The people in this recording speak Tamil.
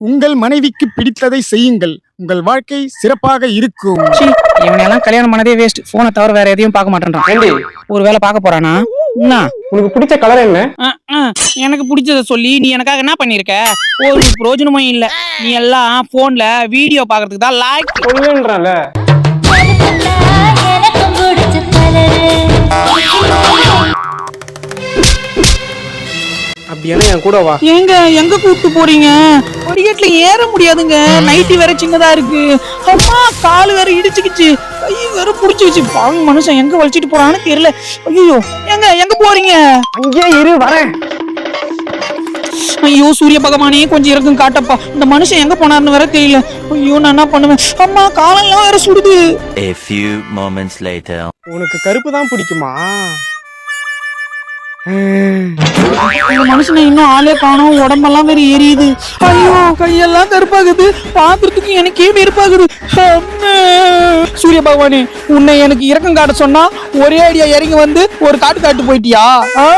உங்கள் மனைவிக்கு பிடித்ததை செய்யுங்கள். உங்கள் வாழ்க்கை சிறப்பாக இருக்கும். இவனையெல்லாம் கல்யாணம் பண்ணதே வேஸ்ட் போனை தவிர வேற எதையும் பார்க்க மாட்டேன்றான். ஒரு வேலை பார்க்க போறானா? என்ன? உனக்கு பிடிச்ச கலர் என்ன? எனக்கு பிடிச்சத சொல்லி நீ எனக்காக என்ன பண்ணிருக்க? ஒரு பிரயோஜனமும் இல்ல. நீ எல்லாம் போன்ல வீடியோ பாக்குறதுக்கு தான் லாய்க் அப்படியான என் கூட வா. எங்க எங்க கூப்பிட்டு போறீங்க? படிக்கட்டுல ஏற முடியாதுங்க. நைட்டி வேற சின்னதா இருக்கு. அம்மா கால் வேற இடிச்சுக்கிச்சு. கை வேற புடிச்சுக்கிச்சு பாவம் மனுஷன் எங்க வலிச்சிட்டு போறான்னு தெரியல. ஐயோ எங்க எங்க போறீங்க? அங்கேயே இரு வரேன். ஐயோ சூரிய பகவானே கொஞ்சம் இறக்கம் காட்டப்பா. இந்த மனுஷன் எங்க போனாருன்னு வேற தெரியல. ஐயோ நான் என்ன பண்ணுவேன்? அம்மா காலெல்லாம் வேற சுடுது. A few moments later. உனக்கு கருப்பு தான் பிடிக்குமா? மனுஷனை இன்னும் ஆளே காணோம். உடம்பெல்லாம் வேற எரியுது ஐயோ கையெல்லாம் கருப்பாகுது. பாக்குறதுக்கு எனக்கே வெறுப்பாகுது. சூரிய பகவானே உன்னை எனக்கு இறக்கம் காட்ட சொன்னா ஒரே அடியா இறங்கி வந்து ஒரு காட்டு காட்டு போயிட்டியா? ஆ?